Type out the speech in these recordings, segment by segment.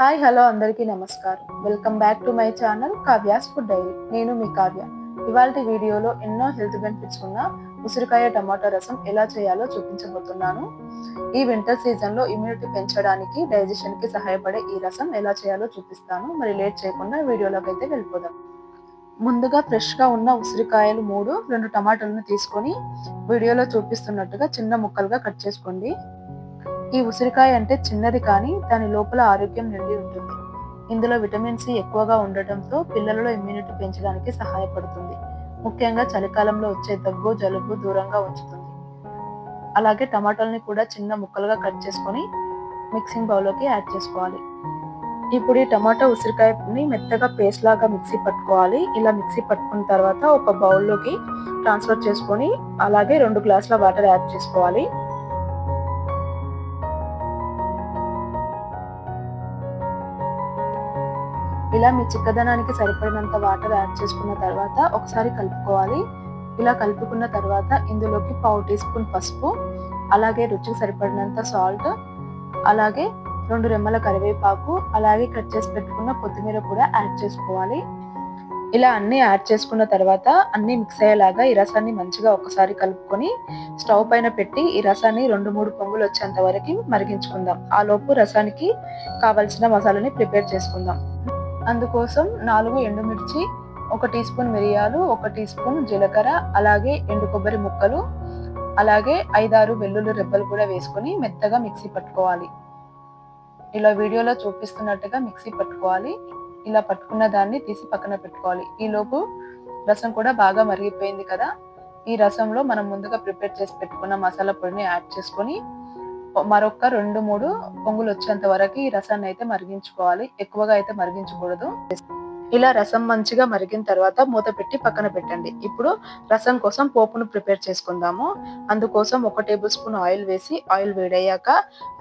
Hi hello అందరికీ నమస్కారం. Welcome back to my channel Kavya's food diary నేను మీ కావ్య. ఇవాళ వీడియోలో ఎన్నో హెల్త్ బెనిఫిట్స్ ఉన్న ఉసిరికాయ టమాటో రసం ఎలా చేయాలో చూపించబోతున్నాను. ఈ వింటర్ సీజన్లో ఇమ్యూనిటీ పెంచడానికి డైజెషన్కి సహాయపడే ఈ రసం ఎలా చేయాలో చూపిస్తాను. మరి లేట్ చేయకుండా వీడియోలోకి అయితే వెళ్ళిపోదాం. ముందుగా ఫ్రెష్గా ఉన్న ఉసిరికాయలు మూడు రెండు టమాటాలను తీసుకొని వీడియోలో చూపిస్తున్నట్టుగా చిన్న ముక్కలుగా కట్ చేసుకోండి. ఈ ఉసిరికాయ అంటే చిన్నది కానీ దాని లోపల ఆరోగ్యం నిండి ఉంటుంది. ఇందులో విటమిన్ సి ఎక్కువగా ఉండటంతో పిల్లలలో ఇమ్యూనిటీ పెంచడానికి సహాయపడుతుంది. ముఖ్యంగా చలికాలంలో వచ్చే దగ్గు జలుబు దూరంగా ఉంచుతుంది. అలాగే టమాటాలని కూడా చిన్న ముక్కలుగా కట్ చేసుకొని మిక్సింగ్ బౌల్లోకి యాడ్ చేసుకోవాలి. ఇప్పుడు ఈ టమాటా ఉసిరికాయని మెత్తగా పేస్ట్ లాగా మిక్సీ పట్టుకోవాలి. ఇలా మిక్సీ పట్టుకున్న తర్వాత ఒక బౌల్లోకి ట్రాన్స్ఫర్ చేసుకొని అలాగే రెండు గ్లాసుల వాటర్ యాడ్ చేసుకోవాలి. ఇలా మీ చిక్కదనానికి సరిపడినంత వాటర్ యాడ్ చేసుకున్న తర్వాత ఒకసారి కలుపుకోవాలి. ఇలా కలుపుకున్న తర్వాత ఇందులోకి పావు టీ స్పూన్ పసుపు అలాగే రుచికి సరిపడినంత సాల్ట్ అలాగే రెండు రెమ్మల కరివేపాకు అలాగే కట్ చేసి పెట్టుకున్న కొత్తిమీర కూడా యాడ్ చేసుకోవాలి. ఇలా అన్నీ యాడ్ చేసుకున్న తర్వాత అన్ని మిక్స్ అయ్యేలాగా ఈ రసాన్ని మంచిగా ఒకసారి కలుపుకొని స్టవ్ పైన పెట్టి ఈ రసాన్ని రెండు మూడు పొంగులు వచ్చేంత వరకు మరిగించుకుందాం. ఆ లోపు రసానికి కావలసిన మసాలాని ప్రిపేర్ చేసుకుందాం. అందుకోసం నాలుగు ఎండుమిర్చి ఒక టీ స్పూన్ మిరియాలు ఒక టీ స్పూన్ జీలకర్ర అలాగే ఎండు కొబ్బరి ముక్కలు అలాగే ఐదారు వెల్లుల్లి రెబ్బలు కూడా వేసుకొని మెత్తగా మిక్సీ పట్టుకోవాలి. ఇలా వీడియోలో చూపిస్తున్నట్టుగా మిక్సీ పట్టుకోవాలి. ఇలా పట్టుకున్న దాన్ని తీసి పక్కన పెట్టుకోవాలి. ఈలోపు రసం కూడా బాగా మరిగిపోయింది కదా. ఈ రసంలో మనం ముందుగా ప్రిపేర్ చేసి పెట్టుకున్న మసాలా పొడిని యాడ్ చేసుకొని మరొక రెండు మూడు పొంగులు వచ్చేంత వరకు ఈ రసాన్ని అయితే మరిగించుకోవాలి. ఎక్కువగా అయితే మరిగించకూడదు. ఇలా రసం మంచిగా మరిగిన తర్వాత మూత పెట్టి పక్కన పెట్టండి. ఇప్పుడు రసం కోసం పోపును ప్రిపేర్ చేసుకుందాము. అందుకోసం ఒక టేబుల్ స్పూన్ ఆయిల్ వేసి ఆయిల్ వేడయ్యాక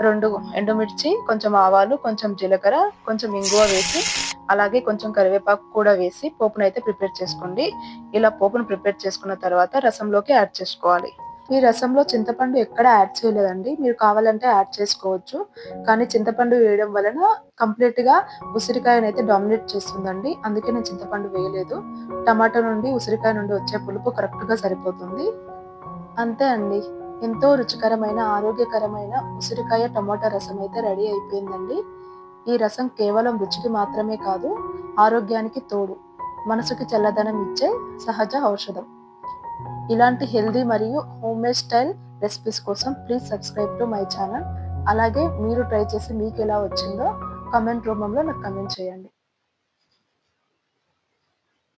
రెండు ఎండుమిర్చి కొంచెం ఆవాలు కొంచెం జీలకర్ర కొంచెం ఇంగువ వేసి అలాగే కొంచెం కరివేపాకు కూడా వేసి పోపును అయితే ప్రిపేర్ చేసుకోండి. ఇలా పోపును ప్రిపేర్ చేసుకున్న తర్వాత రసంలోకి యాడ్ చేసుకోవాలి. ఈ రసంలో చింతపండు ఎక్కడ యాడ్ చేయలేదండి. మీరు కావాలంటే యాడ్ చేసుకోవచ్చు. కానీ చింతపండు వేయడం వలన కంప్లీట్గా ఉసిరికాయను అయితే డామినేట్ చేస్తుందండి. అందుకే నేను చింతపండు వేయలేదు. టమాటా నుండి ఉసిరికాయ నుండి వచ్చే పులుపు కరెక్ట్గా సరిపోతుంది. అంతే అండి. ఎంతో రుచికరమైన ఆరోగ్యకరమైన ఉసిరికాయ టమాటా రసం అయితే రెడీ అయిపోయిందండి. ఈ రసం కేవలం రుచికి మాత్రమే కాదు ఆరోగ్యానికి తోడు. మనసుకి చల్లదనం ఇచ్చే సహజ ఔషధం. ఇలాంటి హెల్దీ మరియు హోమ్ మేడ్ స్టైల్ రెసిపీస్ కోసం please subscribe to my channel. అలాగే మీరు ట్రై చేసి మీకు ఎలా వచ్చిందో కమెంట్ రూపంలో నాకు కమెంట్ చేయండి.